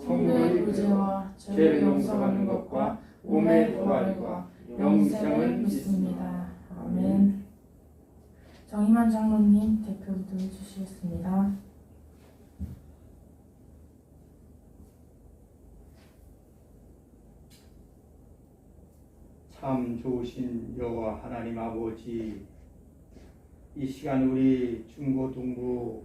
성도의 구제와 죄를 용서받는 것과 몸의 부활과 영생을 믿습니다. 아멘. 정희만 장로님 대표 기도 해 주시겠습니다. 참 좋으신 여호와 하나님 아버지 이 시간 우리 중고등부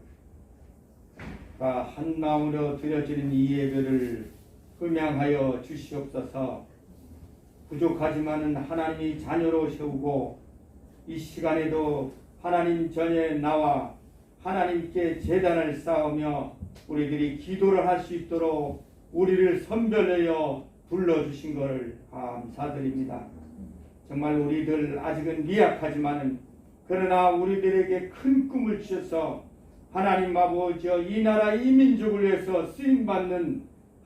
가한 마음으로 드려지는 이 예배를 흠양하여 주시옵소서 부족하지만은 하나님이 자녀로 세우고 이 시간에도 하나님 전에 나와 하나님께 재단을 쌓으며 우리들이 기도를 할 수 있도록 우리를 선별하여 불러주신 것을 감사드립니다. 정말 우리들 아직은 미약하지만은 그러나 우리들에게 큰 꿈을 주셔서 하나님 아버지여 이 나라 이 민족을 위해서 쓰임 받는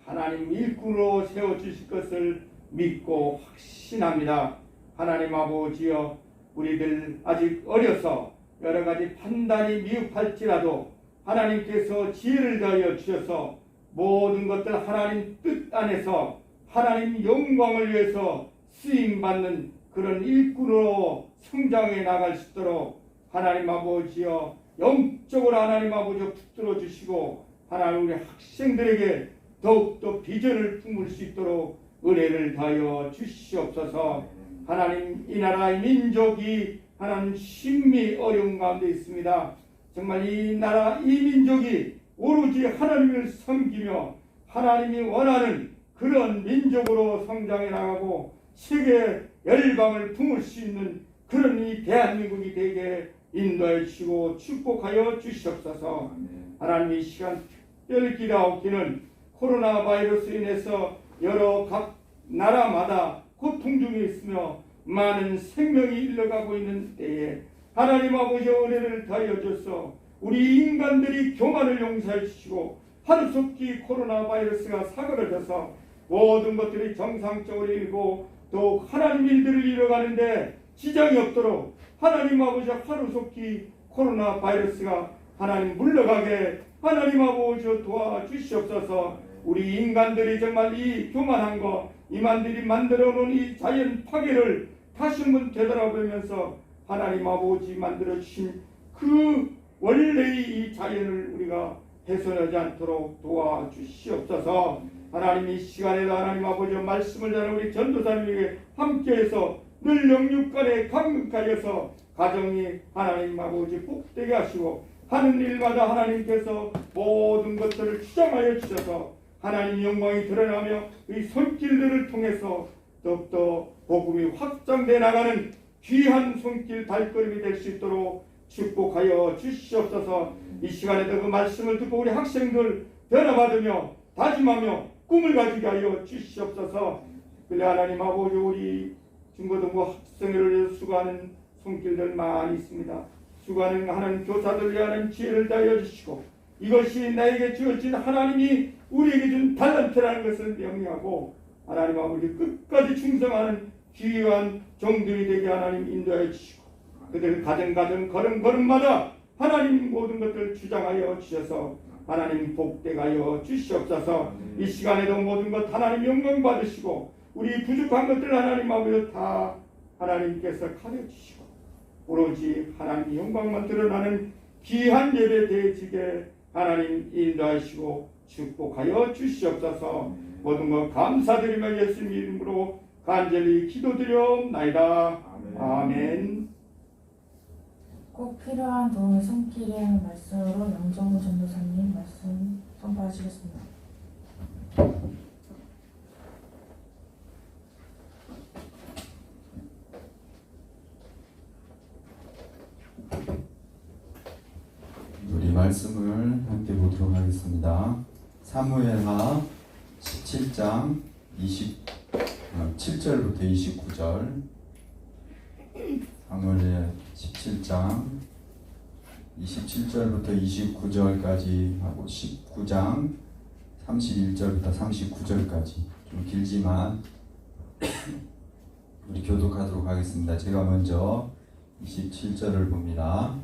하나님 일꾼으로 세워 주실 것을 믿고 확신합니다. 하나님 아버지여 우리들 아직 어려서 여러 가지 판단이 미흡할지라도 하나님께서 지혜를 더하여 주셔서 모든 것들 하나님 뜻 안에서 하나님 영광을 위해서 쓰임 받는 그런 일꾼으로 성장해 나갈 수 있도록 하나님 아버지여 영적으로 하나님 아버지여 붙들어 주시고 하나님 우리 학생들에게 더욱더 비전을 품을 수 있도록 은혜를 다하여 주시옵소서. 하나님 이 나라 의 민족이 하나님 심히 어려운 가운데 있습니다. 정말 이 나라 이 민족이 오로지 하나님을 섬기며 하나님이 원하는 그런 민족으로 성장해 나가고 세계 열방을 품을 수 있는 그런 이 대한민국이 되게 인도해 주시고 축복하여 주시옵소서. 하나님 이 시간 특별히 기도하옵기는 코로나 바이러스 인해서 여러 각 나라마다 고통 중에 있으며 많은 생명이 일러가고 있는 때에 하나님 아버지 은혜를 다하여 줘서 우리 인간들이 교만을 용서해 주시고 하루속히 코로나 바이러스가 사그러져서 모든 것들이 정상적으로 일고 또 하나님 일들을 이뤄가는데 지장이 없도록 하나님 아버지 하루속히 코로나 바이러스가 하나님 물러가게 하나님 아버지 도와주시옵소서. 우리 인간들이 정말 이 교만한 거 이만들이 만들어 놓은 이 자연 파괴를 다시 한번 되돌아보면서 하나님 아버지 만들어 주신 그 원래의 이 자연을 우리가 훼손하지 않도록 도와주시옵소서. 하나님 이 시간에도 하나님 아버지 말씀을 전하는 우리 전도사님에게 함께해서 늘 영육간에 강력하여서 가정이 하나님 아버지 복되게 하시고 하는 일마다 하나님께서 모든 것들을 추정하여 주셔서 하나님 영광이 드러나며 이 손길들을 통해서 더욱더 복음이 확장돼 나가는 귀한 손길 발걸음이 될 수 있도록 축복하여 주시옵소서. 이 시간에도 그 말씀을 듣고 우리 학생들 변화받으며 다짐하며 꿈을 가지게 하여 주시옵소서. 그래 하나님 아버지 우리 중고등부 학생들을 위해서 수고하는 손길들 많이 있습니다. 수고하는 하나님 교사들 위하는 지혜를 다하여 주시고 이것이 나에게 주어진 하나님이 우리에게 준 달란트라는 것을 명리하고 하나님 아버지 끝까지 충성하는 귀한 종들이 되게 하나님 인도해 주시고 그들 가정 가정 걸음 걸음마다 하나님 모든 것들을 주장하여 주셔서 하나님 복되게 하여 주시옵소서. 이 시간에도 모든 것 하나님 영광 받으시고 우리 부족한 것들 하나님 아버지 다 하나님께서 가려주시고 오로지 하나님 영광만 드러나는 귀한 예배 되어지게 하나님 인도하시고 축복하여 주시옵소서. 모든 것 감사드리며 예수님 이름으로 간절히 기도드려옵나이다. 아멘. 꼭 필요한 도움을 하는 말씀으로 영정우 전도사님 말씀 선포하시겠습니다. 보도록 하겠습니다. 사무엘하 17장 20 어, 7절부터 29절. 사무엘 17장 27절부터 29절까지 하고 19장 31절부터 39절까지 좀 길지만 우리 교독하도록 하겠습니다. 제가 먼저 27절을 봅니다.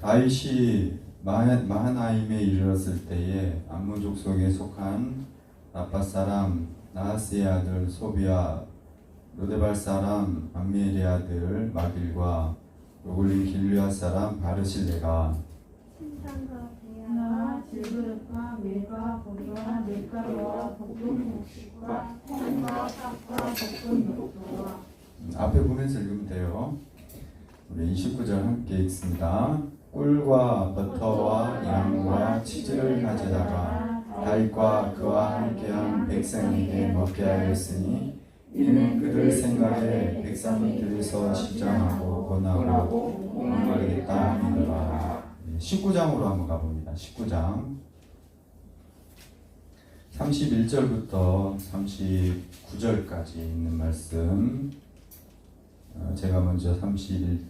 다윗이 마하- 마하나임에 이르렀을 때에 암몬족 속에 속한 라파 사람 나하스의 아들 소비아 로데발 사람 암미엘의 아들 마길과 로글린 길르아 사람 바르실레가 신상과 나 배야와 질그릇과 밀과 고기와 밀가루와 볶은 곡식과 콩과 팥과 볶은 녹두와 음, 앞에 보면서 읽으면 돼요. 우리 29절 함께 읽습니다. 꿀과 버터와 양과 치즈를 가져다가 다윗과 그와 함께한 백성에게 먹게 하였으니 이는 그들 생각에 백성들에서 십장하고 권하고 공부하겠다 하니라. 19장으로 한번 가봅니다. 19장 31절부터 39절까지 있는 말씀 어, 제가 먼저 31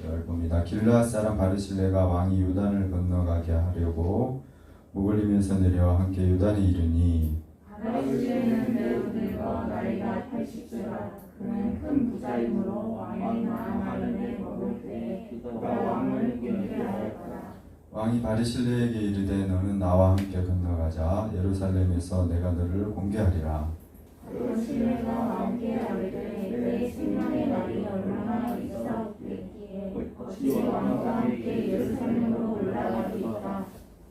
절 봅니다. 길르앗 사람 바르실레가 왕이 요단을 건너가게 하려고 이면서 내려와 함께 요단에 이르니 바르실레는 매우 늙어 나이가 80세라 그는 큰 부자이므로 왕이 마마름에 먹을 때에 그가 왕을 경계하였더라 왕이 바르실레에게 이르되 너는 나와 함께 건너가자. 예루살렘에서 내가 너를 공개하리라. 바르실레가 왕께 아뢰되 내 생명의 날이 얼마나 있사옵겠기에 어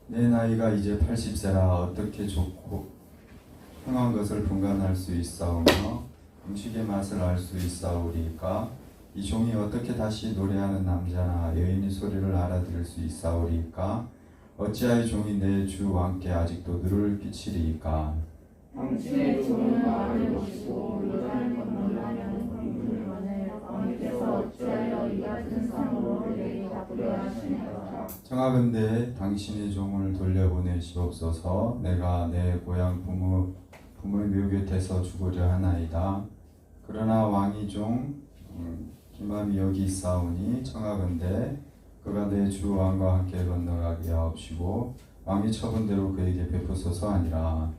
내 나이가 이제 80세라 어떻게 좋고 흥한 것을 분간할 수 있사오며 음식의 맛을 알 수 있사오리까? 이 종이 어떻게 다시 노래하는 남자나 여인의 소리를 알아들을 수 있사오리까? 어찌하여 종이 내 주 왕께 아직도 눈을 비치리이까? 당신의 종은 말을 모시고 요단을 건너려면 공문을 원해 왕께서 어찌하여 이 같은 청하건대 당신의 종을 돌려보내시옵소서 내가 내 고향 부모 부모의 묘 곁에서 죽으려 하나이다. 그러나 왕이 종 음, 기맘이 여기 있사오니 청하건대 그가 내 주 왕과 함께 건너가게 하옵시고 왕이 처분 대로 그에게 베푸소서 하니라.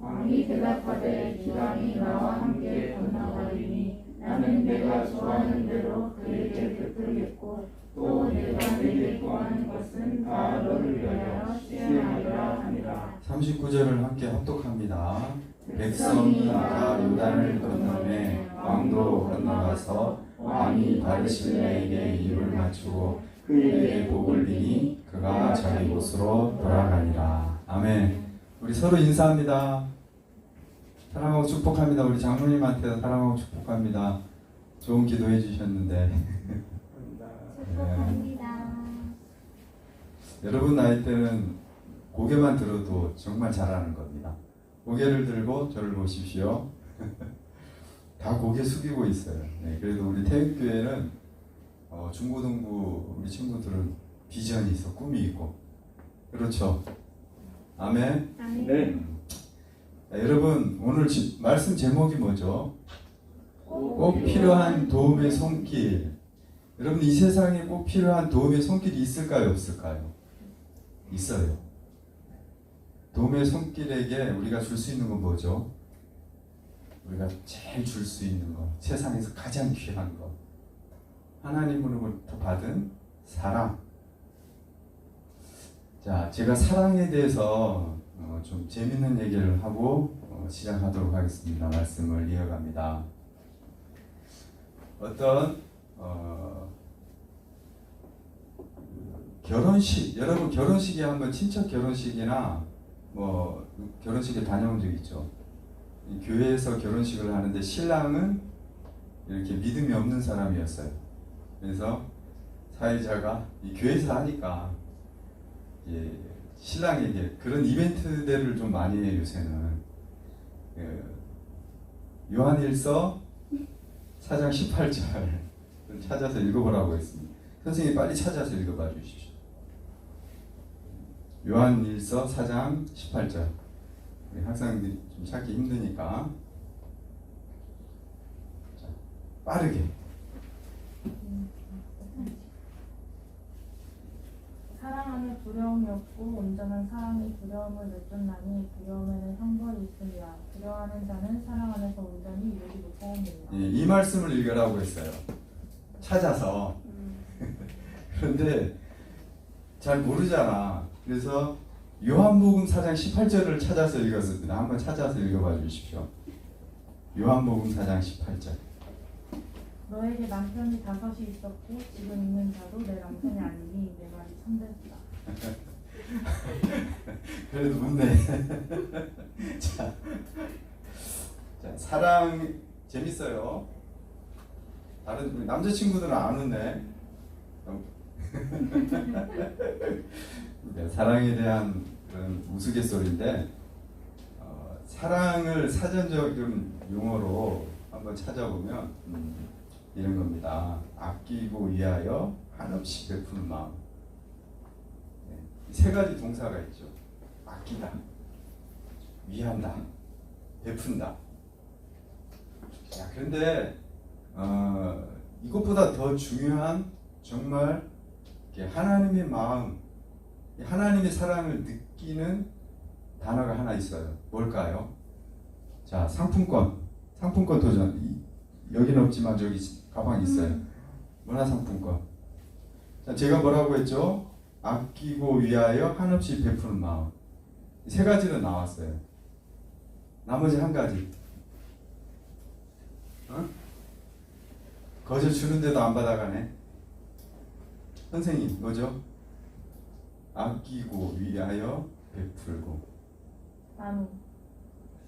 왕이 대답하되 기왕이 나와 함께 건너가리니 나는 내가 좋아하는 대로 그에게 베풀겠고 또 내가 내게 구하는 것은 다 너를 위하여 시행하리라 하니라 39절을 함께 합독합니다. 백성이 다 요단을 건너매 왕도 건너가서 왕이 바르실레에게 입을 맞추고 그에게 복을 비니 그가 자기 곳으로 돌아가니라. 아멘. 우리 서로 인사합니다. 사랑하고 축복합니다. 우리 장로님한테 사랑하고 축복합니다. 좋은 기도해 주셨는데 축복합니다. 여러분 나이 때는 고개만 들어도 정말 잘하는 겁니다. 고개를 들고 저를 보십시오. 다 고개 숙이고 있어요. 네, 그래도 우리 태육교회는 어, 중고등부 우리 친구들은 비전이 있어, 꿈이 있고. 그렇죠. 아멘. 아멘. 네. 자, 여러분 오늘 지- 말씀 제목이 뭐죠? 꼭 필요한 도움의 손길. 여러분 이 세상에 꼭 필요한 도움의 손길이 있을까요, 없을까요? 있어요. 도움의 손길에게 우리가 줄 수 있는 건 뭐죠? 우리가 제일 줄 수 있는 것, 세상에서 가장 귀한 것, 하나님으로부터 받은 사랑. 자, 제가 사랑에 대해서 어, 좀 재밌는 얘기를 하고 어, 시작하도록 하겠습니다. 말씀을 이어갑니다. 어떤 어, 결혼식 여러분 결혼식에 한번 친척 결혼식이나 뭐 결혼식에 다녀온 적 있죠. 이 교회에서 결혼식을 하는데 신랑은 이렇게 믿음이 없는 사람이었어요. 그래서 사회자가 이 교회에서 하니까 이제 신랑에게 그런 이벤트들을 좀 많이 해요 요새는. 그 요한일서 4장 18절 찾아서 읽어보라고 했습니다. 선생님이 빨리 찾아서 읽어봐 주십시오. 요한일서 4장 18절. 우리 학생들이 좀 찾기 힘드니까 자, 빠르게 사랑 안에 두려움이 없고 온전한 사랑이 두려움을 내쫓나니 두려움에는 형벌이 있으리라 두려워하는 자는 사랑 안에서 온전히 이루지 못하느니라 예, 이 말씀을 읽으라고 했어요. 찾아서 그런데 잘 모르잖아. 그래서 요한복음 4장 18절을 찾아서 읽었습니다. 한번 찾아서 읽어봐 주십시오. 요한복음 4장 18절. 너에게 남편이 다섯이 있었고 지금 있는 자도 내 남편이 아니니 내 말이 참됐다 그래도 묻네. 자, 자, 사랑 재밌어요. 다른 우리 남자친구들은 안 웃네. 어. 네, 사랑에 대한 그런 우스갯소리인데 어, 사랑을 사전적인 용어로 한번 찾아보면 음, 이런 겁니다. 아끼고 위하여 한없이 베푸는 마음. 네, 이세 가지 동사가 있죠. 아끼다, 위한다, 베푼다. 자, 그런데 어, 이것보다 더 중요한 정말 하나님의 마음, 이 하나님의 사랑을 느끼는 단어가 하나 있어요. 뭘까요? 자, 상품권, 상품권 도전. 이, 여기는 없지만 저기 가방 있어요. 문화상품권. 자, 제가 뭐라고 했죠? 아끼고 위하여 한없이 베푸는 마음. 이세 가지는 나왔어요. 나머지 한 가지. 어? 거저 주는데도 안 받아가네. 선생님, 뭐죠? 아끼고 위하여 베풀고. 나누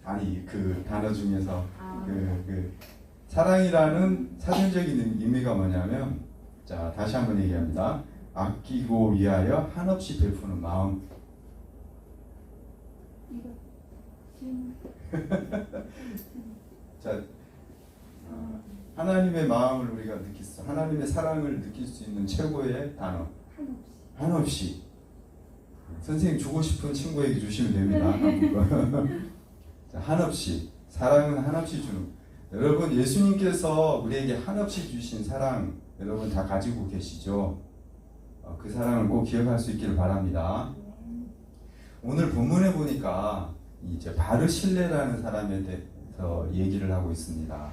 아니, 그 단어 중에서 아 그, 그 사랑이라는 사전적인 의미가 뭐냐면 자 다시 한번 얘기합니다. 아끼고 위하여 한없이 베푸는 마음. 자 어, 하나님의 마음을 우리가 느낄 수, 하나님의 사랑을 느낄 수 있는 최고의 단어 한없이 한없이. 선생님 주고 싶은 친구에게 주시면 됩니다. 자, 한없이 사랑은 한없이 주는. 여러분 예수님께서 우리에게 한없이 주신 사랑 여러분 다 가지고 계시죠? 어, 그 사랑을 꼭 기억할 수 있기를 바랍니다. 오늘 본문에 보니까 이제 바르실레라는 사람에 대해서 얘기를 하고 있습니다.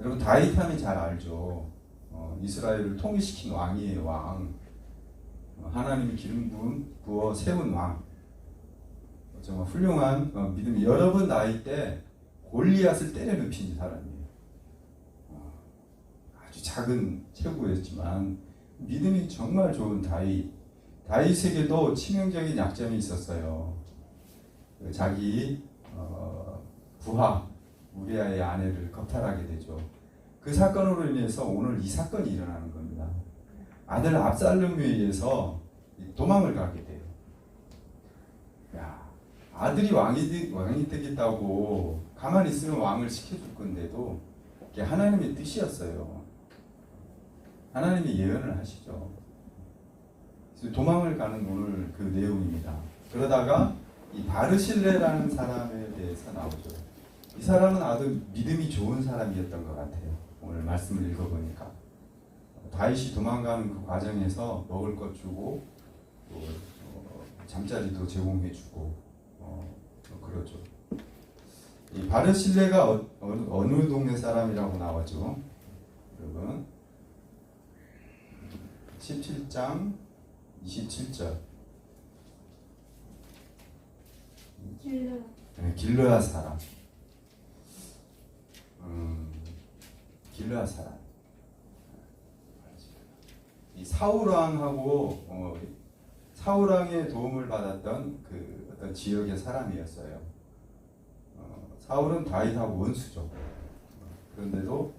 여러분 다윗 하면 잘 알죠. 어, 이스라엘을 통일시킨 왕이에요 왕. 어, 하나님이 기름 부은 부어 세운 왕. 어, 정말 훌륭한 어, 믿음이 여러분 나이 때 골리앗을 때려 눕힌 사람이에요. 어, 아주 작은 체구였지만 믿음이 정말 좋은 다윗. 다윗에게도 치명적인 약점이 있었어요. 그 자기 어, 부하 우리아의 아내를 겁탈하게 되죠. 그 사건으로 인해서 오늘 이 사건이 일어나는 겁니다. 아들 압살롬에 의해서 도망을 가게 돼요. 야, 아들이 왕이, 되, 왕이 되겠다고 가만히 있으면 왕을 시켜줄 건데도 이게 하나님의 뜻이었어요. 하나님이 예언을 하시죠. 도망을 가는 오늘 그 내용입니다. 그러다가 이 바르실레라는 사람에 대해서 나오죠. 이 사람은 아주 믿음이 좋은 사람이었던 것 같아요. 오늘 말씀을 읽어보니까. 다윗이 도망가는 그 과정에서 먹을 것 주고 또 어, 잠자리도 제공해주고 어, 어, 그러죠. 이 바르실레가 어, 어느, 어느 동네 사람이라고 나왔죠, 여러분? 17장 27절. 길러 네, 길르앗 사람. 음, 길르앗 사람. 이 사울 왕하고 어, 사울 왕의 도움을 받았던 그 어떤 지역의 사람이었어요. 어, 사울은 다윗하고 원수죠. 어, 그런데도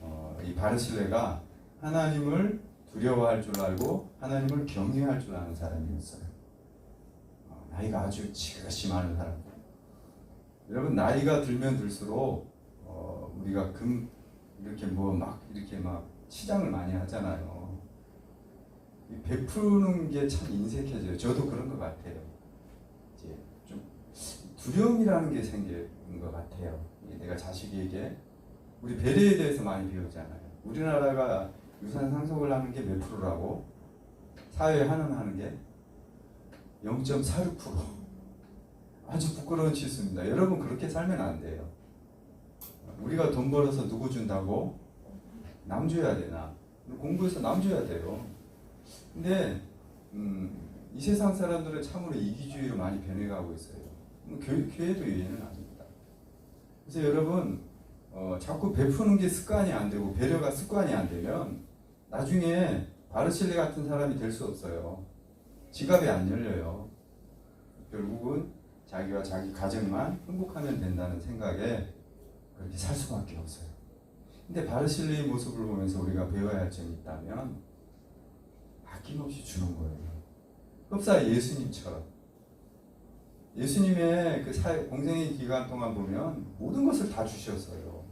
어, 이 바르실레가 하나님을 두려워할 줄 알고 하나님을 경외할 줄 아는 사람이었어요. 어, 나이가 아주 지긋이 많은 사람. 여러분 나이가 들면 들수록 어, 우리가 금 이렇게 뭐 막 이렇게 막 치장을 많이 하잖아요. 이 베푸는 게 참 인색해져요. 저도 그런 것 같아요. 두려움이라는 게 생기는 것 같아요. 내가 자식에게 우리 배려에 대해서 많이 배우잖아요. 우리나라가 유산 상속을 하는 게 몇 프로라고? 사회에 환원하는 게 0.46%. 아주 부끄러운 치수입니다. 여러분 그렇게 살면 안 돼요. 우리가 돈 벌어서 누구 준다고? 남 줘야 되나? 공부해서 남 줘야 돼요. 근데 음, 이 세상 사람들은 참으로 이기주의로 많이 변해가고 있어요. 뭐 교, 교회도 예외는 아닙니다. 그래서 여러분 어, 자꾸 베푸는 게 습관이 안 되고 배려가 습관이 안 되면 나중에 바르실레 같은 사람이 될 수 없어요. 지갑이 안 열려요. 결국은 자기와 자기 가정만 행복하면 된다는 생각에 그렇게 살 수밖에 없어요. 근데 바르실레의 모습을 보면서 우리가 배워야 할 점이 있다면 아낌없이 주는 거예요. 흡사 예수님처럼 예수님의 그 사회 공생의 기간 동안 보면 모든 것을 다 주셨어요.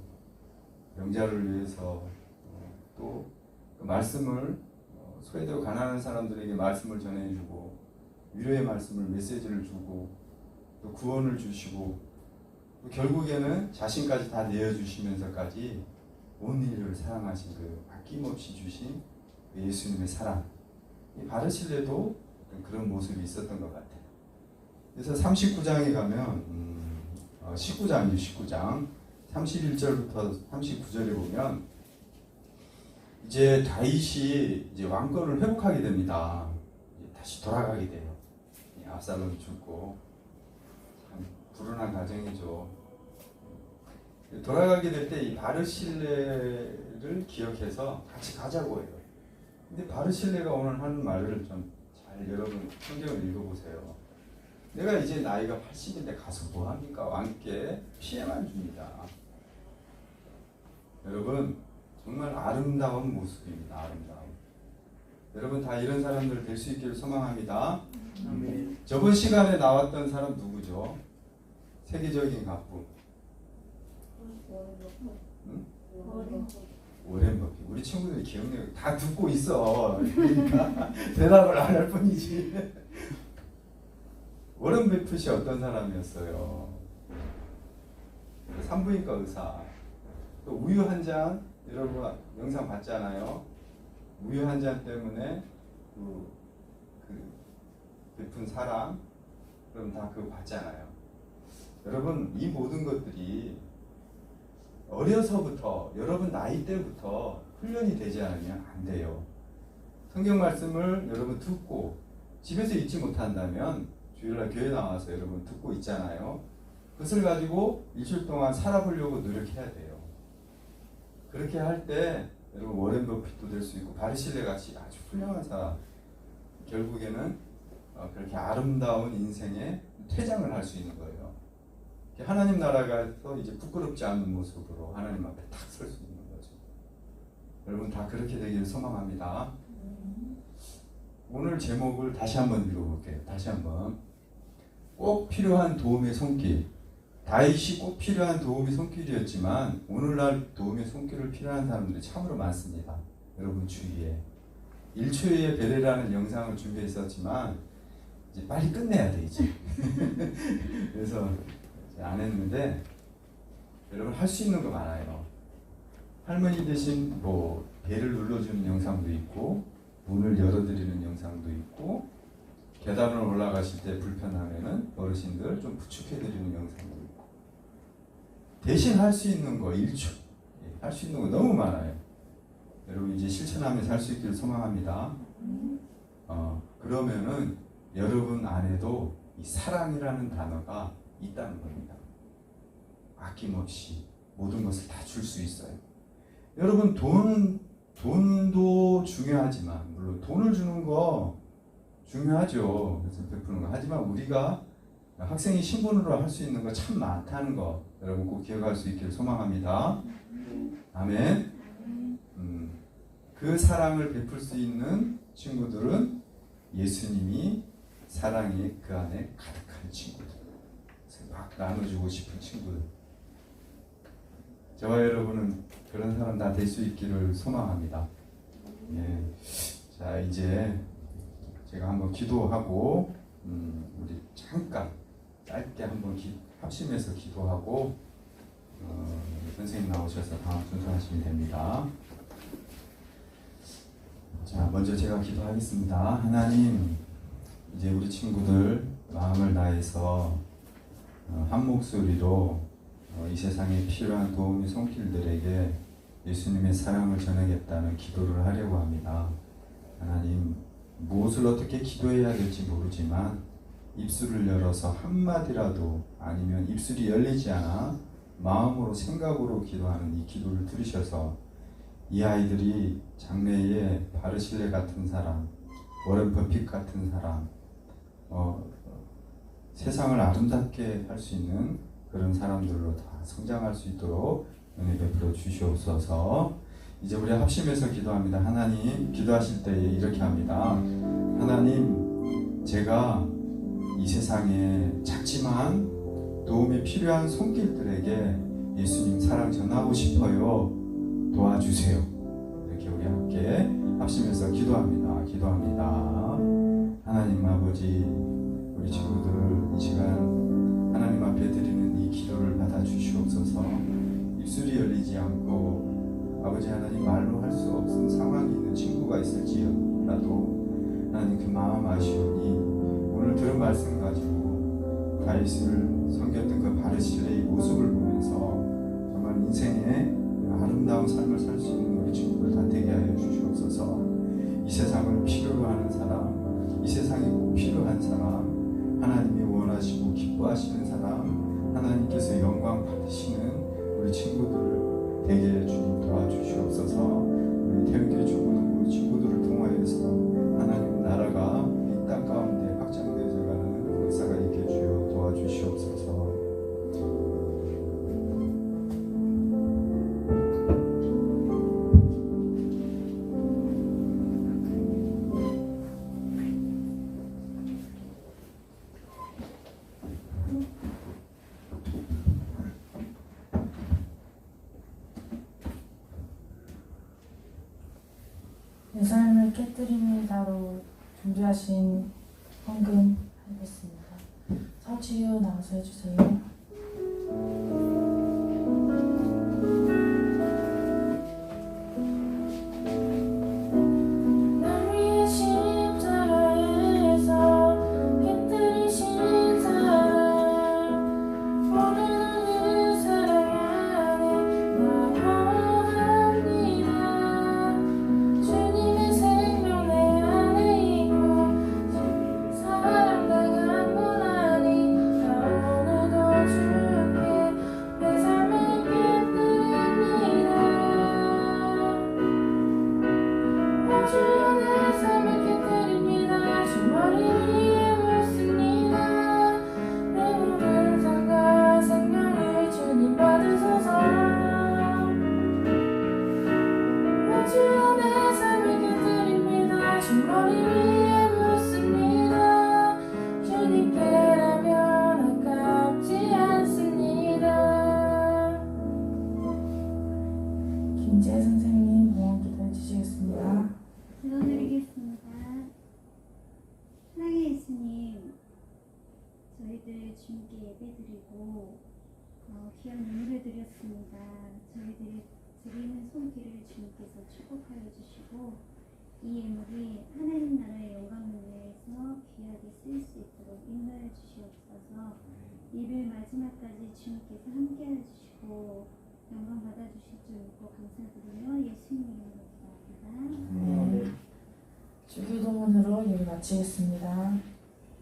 영자를 위해서 어, 또그 말씀을 어, 소외되고 가난한 사람들에게 말씀을 전해주고 위로의 말씀을 메시지를 주고 또 구원을 주시고 또 결국에는 자신까지 다 내어주시면서까지 온 인류를 사랑하신 그 아낌없이 주신 그 예수님의 사랑 이 바르실레도 그런 모습이 있었던 것 같아요. 그래서 39장에 가면 음, 어, 19장이요 19장 31절부터 39절에 보면 이제 다윗이 이제 왕권을 회복하게 됩니다. 다시 돌아가게 돼요. 이 압살롬이 죽고 참 불운한 가정이죠. 돌아가게 될 때 이 바르실레를 기억해서 같이 가자고 해요. 근데 바르실레가 오늘 하는 말을 좀 잘 여러분 성경을 읽어보세요. 내가 이제 나이가 80인데 가서 뭐 합니까? 왕께 피해만 줍니다. 여러분 정말 아름다운 모습입니다. 아름다움. 여러분 다 이런 사람들 될 수 있기를 소망합니다. 아멘. 저번 시간에 나왔던 사람 누구죠? 세계적인. 응? 오렌 버핏. 우리 친구들이 기억력이 다 듣고 있어. 그러니까 대답을 안 할 뿐이지. 오렌 버핏이 어떤 사람이었어요? 산부인과 의사. 또 우유 한 잔, 여러분 영상 봤잖아요. 우유 한 잔 때문에 그, 그 베푼 사랑, 그럼 다 그거 봤잖아요. 여러분 이 모든 것들이 어려서부터 여러분 나이 때부터 훈련이 되지 않으면 안 돼요. 성경 말씀을 여러분 듣고 집에서 잊지 못한다면 주일날 교회 나와서 여러분 듣고 있잖아요. 그것을 가지고 일주일 동안 살아보려고 노력해야 돼요. 그렇게 할 때 여러분 워렌 버핏도 될 수 있고 바리실레 같이 아주 훌륭한 사람 결국에는 어, 그렇게 아름다운 인생의 퇴장을 할 수 있는 거예요. 하나님 나라가서 이제 부끄럽지 않은 모습으로 하나님 앞에 탁 설 수 있는 거죠. 여러분 다 그렇게 되기를 소망합니다. 오늘 제목을 다시 한번 읽어볼게요. 다시 한번 꼭 필요한 도움의 손길. 다윗이 꼭 필요한 도움의 손길이었지만 오늘날 도움의 손길을 필요한 사람들이 참으로 많습니다. 여러분 주위에 1초의 배려라는 영상을 준비했었지만 이제 빨리 끝내야 돼 이제. 그래서 안 했는데 여러분 할 수 있는 거 많아요. 할머니 대신 뭐 배를 눌러주는 영상도 있고 문을 열어드리는 영상도 있고 계단을 올라가실 때 불편하면은 어르신들 좀 부축해드리는 있고 대신 할 수 있는 거 1초 할 수 있는 거 너무 많아요. 여러분 이제 실천하면서 할 수 있기를 소망합니다. 어, 그러면은 여러분 안에도 이 사랑이라는 단어가 있다는 겁니다. 아낌없이 모든 것을 다 줄 수 있어요. 여러분 돈 돈도 중요하지만 물론 돈을 주는 거 중요하죠. 그래서 베푸는 거. 하지만 우리가 학생이 신분으로 할 수 있는 거 참 많다는 거 여러분 꼭 기억할 수 있기를 소망합니다. 아멘. 음, 그 사랑을 베풀 수 있는 친구들은 예수님이 사랑이 그 안에 가득한 친구들. 막 나눠주고 싶은 친구들. 저와 여러분은 그런 사람 다 될 수 있기를 소망합니다. 예. 자 이제 제가 한번 기도하고 음, 우리 잠깐 짧게 한번 기, 합심해서 기도하고 어, 선생님 나오셔서 다음 순서하시면 됩니다. 자 먼저 제가 기도하겠습니다. 하나님 이제 우리 친구들 마음을 다해서 어, 한 목소리로 어, 이 세상에 필요한 도움이 손길들에게 예수님의 사랑을 전하겠다는 기도를 하려고 합니다. 하나님 무엇을 어떻게 기도해야 될지 모르지만 입술을 열어서 한마디라도 아니면 입술이 열리지 않아 마음으로 생각으로 기도하는 이 기도를 들으셔서 이 아이들이 장래에 바르실레 같은 사람, 워렌 버핏 같은 사람, 어, 세상을 아름답게 할 수 있는 그런 사람들로 다 성장할 수 있도록 은혜 베풀어 주시옵소서. 이제 우리 합심해서 기도합니다. 하나님, 기도하실 때 이렇게 합니다. 하나님, 제가 이 세상에 작지만 도움이 필요한 손길들에게 예수님 사랑 전하고 싶어요. 도와주세요. 이렇게 우리 함께 합심해서 기도합니다. 기도합니다. 하나님 아버지, 우리 친구들 이 시간 하나님 앞에 드리는 이 기도를 받아 주시옵소서. 입술이 열리지 않고 아버지 하나님 말로 할 수 없는 상황이 있는 친구가 있을지라도 하나님 그 마음 아시오니 오늘 들은 말씀 가지고 다윗을 섬겼던 그 바르실레의 모습을 보면서 정말 인생의 아름다운 삶을 살 수 있는 우리 친구들 다 되게 하여 주시옵소서. 이 세상을 필요로 하는 사람, 이 세상에 꼭 필요한 사람, 하나님이 원하시고 기뻐하시는 사람, 하나님께서 영광 받으시는 우리 친구들 서지유 나와서 해주세요. 감사드리며 예수님 기도합니다. 네. 주기도문으로 예배 마치겠습니다.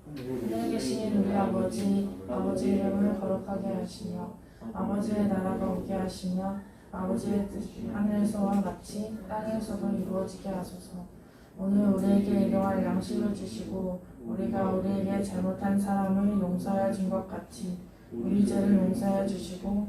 하늘에 계신 우리 아버지, 아버지 이름을 거룩하게 하시며 아버지의 나라가 오게 하시며 아버지의 뜻이 하늘에서와 같이 땅에서도 이루어지게 하소서. 오늘 우리에게 일용할 양식을 주시고 우리가 우리에게 잘못한 사람을 용서하여 준 것 같이 우리 죄를 용서하여 주시고